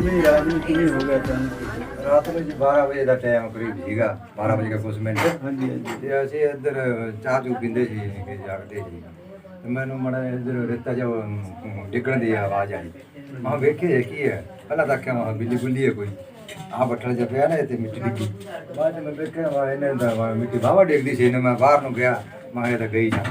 ਕਿਵੇਂ ਰਾਤ ਨੂੰ ਕਿਵੇਂ ਹੋ ਗਿਆ ਅਚਾਨਕ ਰਾਤ ਨੂੰ ਜੀ 12 ਵਜੇ ਦਾ ਟਾਈਮ ਕਰੀਬ ਸੀਗਾ 12 ਵਜੇ ਦਾ ਕੁਝ ਮਿੰਟ। ਹਾਂਜੀ ਹਾਂਜੀ। ਤੇ ਅਸੀਂ ਇੱਧਰ ਚਾਹ ਚੂ ਪੀਂਦੇ ਸੀ ਕਿ ਜਾਗਦੇ ਸੀ। ਤੇ ਮੈਨੂੰ ਮੜਾ ਇੱਧਰ ਰੇਤਾ ਜਿਹਾ ਅਮ, ਡਿੱਗਣ ਦੀ ਆਵਾਜ਼ ਆਈ। ਮੈਂ ਵੇਖਿਆ ਇਹ ਕੀ ਹੈ? ਪਹਿਲਾਂ ਤਾਂ ਮੈਂ ਬਿੱਲੀ ਬੁੱਲੀ ਹੈ ਕੋਈ। ਡਿੱਗੀ। ਬਾਅਦ 'ਚ ਮੈਂ ਵੇਖਿਆ ਵਾ ਇਹਨੇ ਦਾ ਵਾ ਮਿੱਟੀ ਬਾਵਾ ਡਿੱਗਦੀ ਸੀ ਇਹਨੇ ਮੈਂ ਬਾਹਰ ਨੂੰ ਗਿਆ ਮੈਂ ਕਿਹਾ ਇਹ ਤਾਂ ਗਈ ਜਾ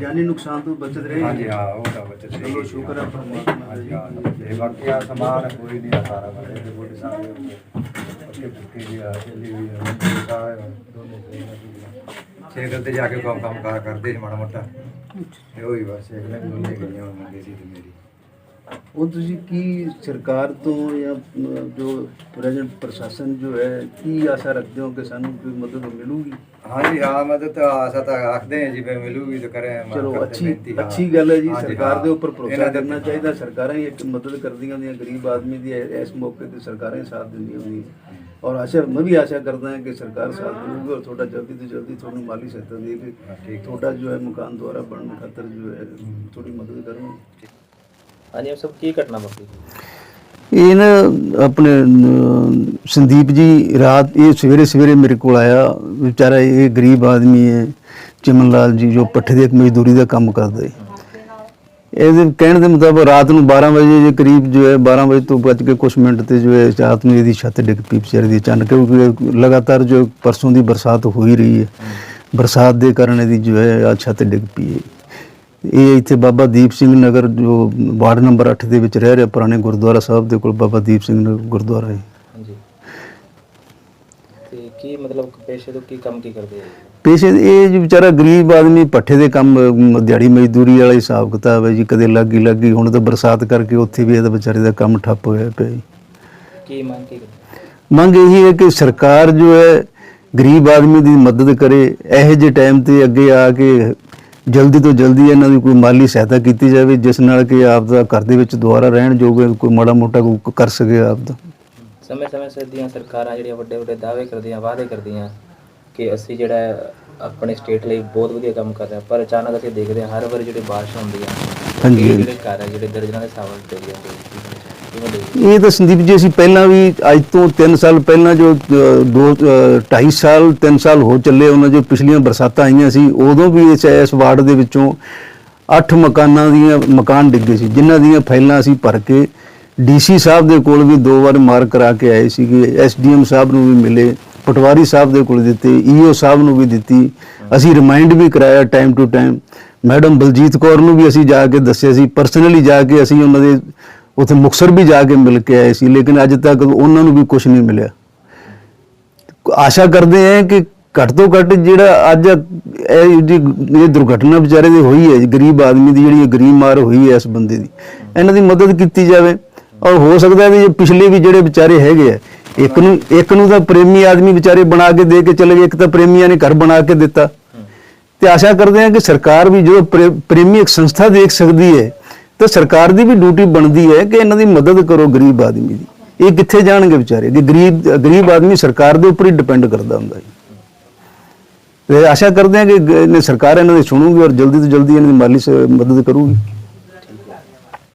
ਜਾਨੀ ਨੁਕਸਾਨ ਤੋਂ ਬਚਤ ਰਹੇ। ਹਾਂਜੀ ਹਾਂ ਉਹ ਤਾਂ ਬੱਚਤ ਚਲੋ ਰਹੀ ਸ਼ੁਕਰ ਹੈ ਪਰਮਾਤਮਾ ਦਾ ਜੀ। ਹਾਂ ਬਾਕੀ ਆ ਸਮਾਨ ਕੋਈ ਨਹੀਂ ਆ ਸਾਰਾ ਬੰਦੇ ਦੇ ਬੋਡੀ ਸਾਰੇ ਪੱਕੇ ਪੁੱਕੇ ਦੀ ਆ ਚੱਲੀ ਵੀ ਸਾਰਾ ਦੋਨੇ ਸੇਕਲ ਤੇ ਜਾ ਕੇ ਕੰਮ ਕੰਮ ਕਾਰ ਕਰਦੇ ਸੀ ਮਾੜਾ ਮੋਟਾ। ਤੇ ਉਹੀ ਬਸ ਸੇਕਲ ਦੋਨੇ ਗਈਆਂ ਮੰਗੇ ਸੀ ਤੇ ਮੇਰੀ। ਉਹ ਤੁਸੀਂ ਕੀ ਸਰਕਾਰ ਤੋਂ ਜਾਂ ਜੋ ਪ੍ਰੈਜ਼ੈਂਟ ਪ੍ਰਸ਼ਾਸਨ ਜੋ ਹੈ ਕੀ ਆਸ਼ਾ ਰੱਖਦੇ ਹੋ ਕਿ ਸਾਨੂੰ ਕੋਈ ਮਦਦ ਮਿਲੂਗੀ ਹਾਂਜੀ ਹਾਂ ਮਦਦ ਤਾਂ ਆਸਾ ਤਾਂ ਆਖਦੇ ਹਾਂ ਜੀ ਵੀ ਮਿਲੂਗੀ ਤਾਂ ਕਰੇ ਮੈਂ ਚਲੋ ਅੱਛੀ। ਅੱਛੀ ਗੱਲ ਹੈ ਜੀ ਸਰਕਾਰ। ਦੇ ਉੱਪਰ ਭਰੋਸਾ ਕਰਨਾ ਚਾਹੀਦਾ ਸਰਕਾਰਾਂ ਹੀ ਇੱਕ ਮਦਦ ਕਰਦੀਆਂ ਹੁੰਦੀਆਂ ਗਰੀਬ ਆਦਮੀ ਦੀ ਇਸ ਮੌਕੇ ਤੇ ਸਰਕਾਰਾਂ ਹੀ ਸਾਥ ਦਿੰਦੀਆਂ ਹੁੰਦੀਆਂ ਔਰ ਆਸ਼ਾ ਮੈਂ ਵੀ ਆਸ਼ਾ ਕਰਦਾ ਹਾਂ ਕਿ ਸਰਕਾਰ ਸਾਥ ਦੇਊਗੀ ਔਰ ਤੁਹਾਡਾ ਜਲਦੀ ਤੋਂ ਜਲਦੀ ਤੁਹਾਨੂੰ ਮਾਲੀ ਸਹਾਇਤਾ ਦੇ ਹਾਂ, ਕੇ ਠੀਕ। ਤੁਹਾਡਾ ਜੋ ਹੈ ਮਕਾਨ ਦੁਆਰਾ ਬਣਨ ਖਾਤਰ ਜੋ ਹੈ ਥੋੜੀ ਮਦਦ ਕਰਨਗੇ ਹਾਂਜੀ ਇਹ ਸਭ ਕੀ ਘਟਨਾ ਵਾਪਰੀ? ਇਹ ਨਾ ਆਪਣੇ ਅਮ, ਸੰਦੀਪ ਜੀ ਰਾਤ ਇਹ ਸਵੇਰੇ ਸਵੇਰੇ ਮੇਰੇ ਕੋਲ ਆਇਆ ਵਿਚਾਰਾ ਇਹ ਗਰੀਬ ਆਦਮੀ ਹੈ ਚਮਨ ਲਾਲ ਜੀ ਜੋ ਪੱਠੇ ਦੀ ਮਜ਼ਦੂਰੀ ਦਾ ਕੰਮ ਕਰਦਾ ਹੈ। ਇਹਦੇ ਕਹਿਣ ਦੇ ਮੁਤਾਬਕ ਰਾਤ ਨੂੰ 12 ਵਜੇ ਦੇ ਕਰੀਬ ਜੋ ਹੈ 12 ਵਜੇ ਤੋਂ ਬਚ ਕੇ ਕੁਝ ਮਿੰਟ ਤੇ ਜੋ ਹੈ ਰਾਤ ਨੂੰ ਇਹਦੀ ਛੱਤ ਡਿੱਗ ਪਈ ਵਿਚਾਰੇ ਦੀ ਅਚਾਨਕ ਕਿਉਂਕਿ ਲਗਾਤਾਰ ਜੋ ਪਰਸੋਂ ਦੀ ਬਰਸਾਤ ਹੋ ਹੀ ਰਹੀ ਹੈ। ਬਰਸਾਤ ਦੇ ਕਾਰਨ ਇਹਦੀ ਜੋ ਹੈ ਆਹ ਛੱਤ ਡਿੱਗ ਪਈ ਹੈ। ਇਹ ਇੱਥੇ ਬਾਬਾ ਦੀਪ ਸਿੰਘ ਨਗਰ ਜੋ ਵਾਰਡ ਨੰਬਰ 8 ਦੇ ਵਿੱਚ ਰਹਿ ਰਿਹਾ ਪੁਰਾਣੇ ਗੁਰਦੁਆਰਾ ਸਾਹਿਬ ਦੇ ਕੋਲ ਬਾਬਾ ਦੀਪ ਸਿੰਘ ਨਗਰ ਗੁਰਦੁਆਰਾ ਹੈ ਹਾਂਜੀ। ਤੇ ਕੀ ਮਤਲਬ ਪੇਸ਼ੇ ਤੋਂ ਕੀ ਕੰਮ ਕੀ ਕਰਦੇ ਆ? ਪੇਸ਼ੇ ਇਹ ਜੀ ਵਿਚਾਰਾ ਗਰੀਬ ਆਦਮੀ ਪੱਠੇ ਦੇ ਕੰਮ ਦਿਹਾੜੀ ਮਜ਼ਦੂਰੀ ਵਾਲਾ ਹਿਸਾਬ ਕਿਤਾਬ ਹੈ ਜੀ ਕਦੇ ਲੱਗੀ ਲੱਗੀ ਹੁਣ ਤਾਂ ਬਰਸਾਤ ਕਰਕੇ ਉੱਥੇ ਵੀ ਇਹਦਾ ਵਿਚਾਰੇ ਦਾ ਕੰਮ ਠੱਪ ਹੋਇਆ ਪਿਆ ਜੀ। ਕੀ ਮੰਗ ਕੀ ਕਰਦੇ? ਮੰਗ ਇਹੀ ਹੈ ਕਿ ਸਰਕਾਰ ਜੋ ਹੈ ਗਰੀਬ ਆਦਮੀ ਦੀ ਮਦਦ ਕਰੇ ਇਹੋ ਜਿਹੇ ਟਾਈਮ ਤੇ ਅੱਗੇ ਆ ਕੇ ਜਲਦੀ ਤੋਂ ਜਲਦੀ ਇਹਨਾਂ ਦੀ ਕੋਈ ਮਾਲੀ ਸਹਾਇਤਾ ਕੀਤੀ ਜਾਵੇ ਜਿਸ ਨਾਲ ਕਿ ਆਪ ਦਾ ਘਰ ਦੇ ਵਿੱਚ ਦੁਆਰਾ ਰਹਿਣ ਜੋਗੇ ਕੋਈ ਮਾੜਾ ਮੋਟਾ ਕੋਈ ਕਰ ਸਕੇ ਆਪ ਦਾ ਸਮੇਂ ਸਮੇਂ ਸਿਰ ਦੀਆਂ ਸਰਕਾਰਾਂ ਜਿਹੜੀਆਂ ਵੱਡੇ ਵੱਡੇ ਦਾਅਵੇ ਕਰਦੀਆਂ ਵਾਅਦੇ ਕਰਦੀਆਂ ਕਿ ਅਸੀਂ ਜਿਹੜਾ ਆਪਣੇ ਸਟੇਟ ਲਈ ਬਹੁਤ ਵਧੀਆ ਕੰਮ ਕਰ ਰਹੇ ਹਾਂ ਪਰ ਅਚਾਨਕ ਅਸੀਂ ਦੇਖਦੇ ਹਾਂ ਹਰ ਵਾਰੀ ਜਿਹੜੇ ਬਾਰਿਸ਼ ਹੁੰਦੀ ਆ ਹਾਂਜੀ। ਜਿਹੜੇ ਘਰ ਜਿਹੜੇ ਦਰਜਨਾਂ ਦੇ ਹਿਸਾਬ ਨਾਲ ਡਿੱਗ ਜਾਂਦੇ ਆ। ਇਹ ਤਾਂ ਸੰਦੀਪ ਜੀ ਅਸੀਂ ਪਹਿਲਾਂ ਵੀ ਅੱਜ ਤੋਂ 3 ਸਾਲ ਪਹਿਲਾਂ ਜੋ ਅ, ਦੋ 2.5 ਸਾਲ 3 ਸਾਲ ਹੋ ਚੱਲੇ ਉਹਨਾਂ ਜੋ ਪਿਛਲੀਆਂ ਬਰਸਾਤਾਂ ਆਈਆਂ ਸੀ ਉਦੋਂ ਵੀ ਇਸ ਇਸ ਵਾਰਡ ਦੇ ਵਿੱਚੋਂ 8 ਮਕਾਨਾਂ ਦੀਆਂ ਮਕਾਨ ਡਿੱਗੇ ਸੀ ਜਿਨ੍ਹਾਂ ਦੀਆਂ ਫਾਈਲਾਂ ਅਸੀਂ ਭਰ ਕੇ ਡੀਸੀ ਸਾਹਿਬ ਦੇ ਕੋਲ ਵੀ ਦੋ ਵਾਰ ਮਾਰ ਕਰਾ ਕੇ ਆਏ ਸੀਗੇ ਐਸਡੀਐਮ ਸਾਹਿਬ ਨੂੰ ਵੀ ਮਿਲੇ ਪਟਵਾਰੀ ਸਾਹਿਬ ਦੇ ਕੋਲ ਦਿੱਤੇ ਈਓ ਸਾਹਿਬ ਨੂੰ ਵੀ ਦਿੱਤੀ ਅਸੀਂ ਰਿਮਾਈਂਡ ਵੀ ਕਰਾਇਆ time to time madam Baljeet Kaur ਨੂੰ ਵੀ ਅਸੀਂ ਜਾ ਕੇ ਦੱਸਿਆ ਸੀ ਪਰਸਨਲੀ ਜਾ ਕੇ ਅਸੀਂ ਉਹਨਾਂ ਦੇ ਉੱਥੇ ਮੁਕਸਰ ਵੀ ਜਾ ਕੇ ਮਿਲ ਕੇ ਆਏ ਸੀ, ਲੇਕਿਨ ਅੱਜ ਤੱਕ ਉਹਨਾਂ ਨੂੰ ਵੀ ਕੁਝ ਨਹੀਂ ਮਿਲਿਆ। ਆਸ਼ਾ ਕਰਦੇ ਹਾਂ ਕਿ ਘੱਟ ਤੋਂ ਘੱਟ ਜਿਹੜਾ ਅੱਜ ਇਹ ਜਿਹੜੀ ਦੁਰਘਟਨਾ ਵਿਚਾਰੇ ਦੀ ਹੋਈ ਹੈ, ਗਰੀਬ ਆਦਮੀ ਦੀ ਜਿਹੜੀ ਗਰੀਬ ਮਾਰ ਹੋਈ ਹੈ ਇਸ ਬੰਦੇ ਦੀ, ਇਹਨਾਂ ਦੀ ਮਦਦ ਕੀਤੀ ਜਾਵੇ। ਔਰ ਹੋ ਸਕਦਾ ਵੀ ਪਿਛਲੇ ਵੀ ਜਿਹੜੇ ਵਿਚਾਰੇ ਹੈਗੇ ਆ, ਇੱਕ ਨੂੰ ਇੱਕ ਨੂੰ ਤਾਂ ਪ੍ਰੇਮੀ ਆਦਮੀ ਵਿਚਾਰੇ ਬਣਾ ਕੇ ਦੇ ਕੇ ਚਲੇ ਗਏ, ਇੱਕ ਤਾਂ ਪ੍ਰੇਮੀਆਂ ਨੇ ਘਰ ਬਣਾ ਕੇ ਦਿੱਤਾ। ਤੇ ਆਸ਼ਾ ਕਰਦੇ ਹਾਂ ਕਿ ਸਰਕਾਰ ਵੀ ਜੋ ਪ੍ਰੇ- ਪ੍ਰੇਮੀ ਇੱਕ ਸੰਸਥਾ ਦੇਖ ਸਕਦੀ ਹੈ ਤਾਂ ਸਰਕਾਰ ਦੀ ਵੀ ਡਿਊਟੀ ਬਣਦੀ ਹੈ ਕਿ ਇਹਨਾਂ ਦੀ ਮਦਦ ਕਰੋ ਗਰੀਬ ਆਦਮੀ ਦੀ। ਇਹ ਕਿੱਥੇ ਜਾਣਗੇ ਵਿਚਾਰੇ? ਕਿ ਗਰੀਬ ਗਰੀਬ ਆਦਮੀ ਸਰਕਾਰ ਦੇ ਉੱਪਰ ਹੀ ਡਿਪੈਂਡ ਕਰਦਾ ਹੁੰਦਾ ਹੈ ਤੇ ਆਸ਼ਾ ਕਰਦੇ ਹਾਂ ਕਿ ਸਰਕਾਰ ਇਹਨਾਂ ਦੀ ਸੁਣੂਗੀ ਔਰ ਜਲਦੀ ਤੋਂ ਜਲਦੀ ਇਹਨਾਂ ਦੀ ਮਾਲੀ ਮਦਦ ਕਰੂਗੀ।